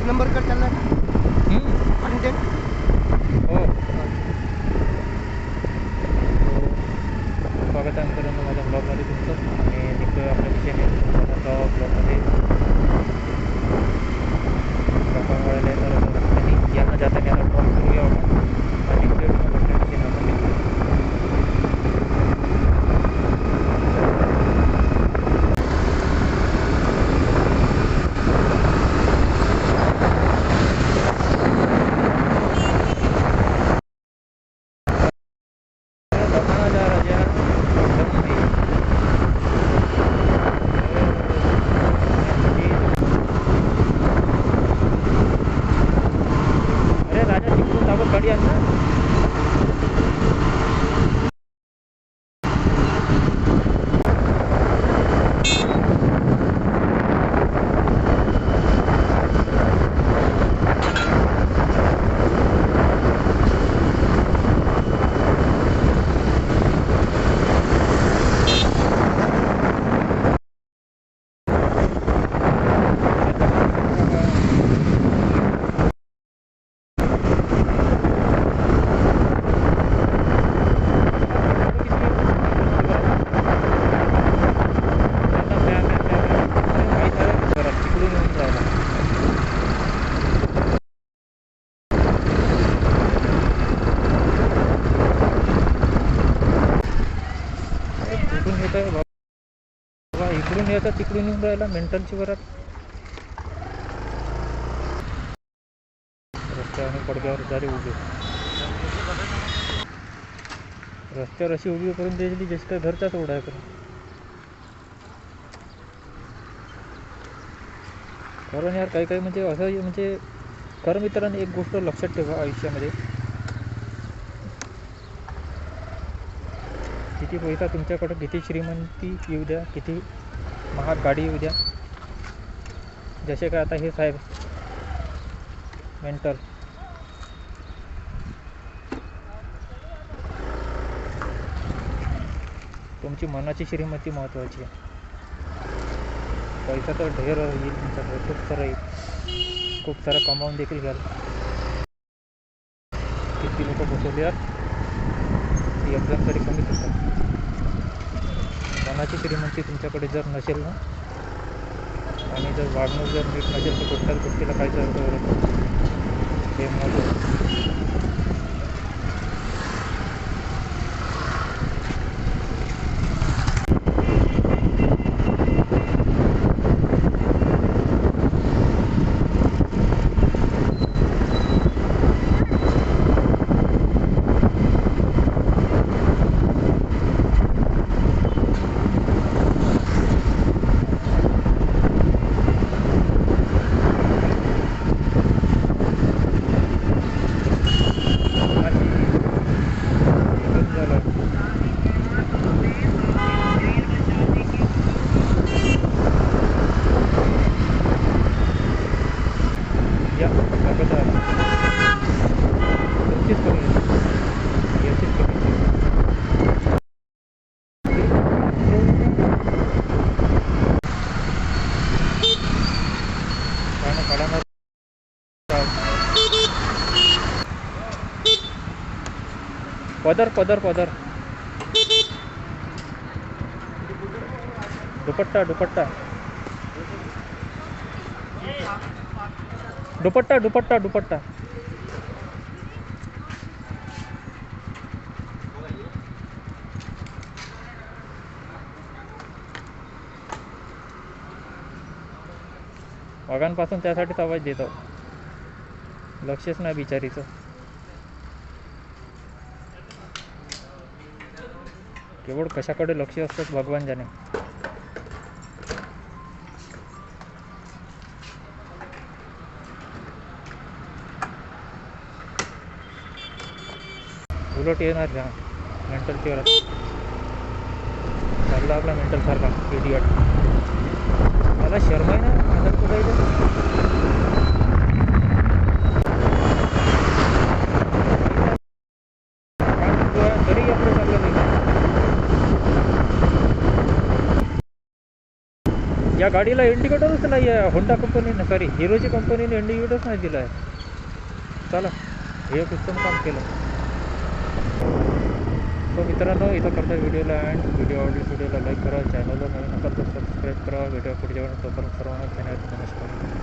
एक नंबर चालला हम्म. आणि ते हो. स्वागत इकडून येतं तिकडून येऊन राहिला मेंटलची वरात. रस्त्यावर पडक्यावर पडद्यावर झाली उभी. रस्त्यावर अशी उभी करून द्यायची जशी काय घरचाच ओढा आहे करून. कारण यार काही काही म्हणजे असं म्हणजे खरं मित्रांनो एक गोष्ट लक्षात ठेवा आयुष्यामध्ये. किती पैसा तुमच्याकडं किती श्रीमंती येऊ द्या किती महाग गाडी येऊ द्या जसे काय आता हे साहेब. मेंटल तुमची मनाची श्रीमंती महत्त्वाची आहे. पैसा तर ढेर येईल तुमच्याकडे खूप सारं येईल खूप सारा कमावून देखील घ्याल. किती लोक बसवले आहेत? ती एक्झाम तरी कमीच करतात. कोणाची श्रीमंती तुमच्याकडे जर नसेल ना? आणि जर वागणूक जर नीट नसेल तर कुठल्याच गोष्टीला काहीच अर्थ हे मोठं आणि एकच झालं या स्वागत आहे तुमचीच कमी आहे. याचीच कमी आहे. गाणं पदर पदर पदर दुपट्टा दुपट्टा दुपट्टा दुपट्टा दुपट्टा वाघांपासून त्यासाठीच आवाज देतो. लक्षच नाही बिचारीचं. केवळ कशाकडे लक्ष असतं भगवान जाणे उलट येणार घ्या मेंटल केअर चालला आपला मेंटल सारखा इडियट मला शर्मा आहे ना आदर कुठायचं तरी आपलं चाललं नाही. या गाडीला इंडिकेटरच नाही आहे होंडा कंपनीने सॉरी हिरोची कंपनीने इंडिकेटरच नाही दिला आहे चला हे एक उत्तम काम केलं. सो मित्रांनो इथं करता व्हिडिओला अँड व्हिडिओ आवडल्यास व्हिडिओला लाईक करा चॅनलला नवीन असाल तर सबस्क्राईब करा. व्हिडिओ पुढच्या वेळेस तोपर्यंत सर्वांना धन्यवाद नमस्कार.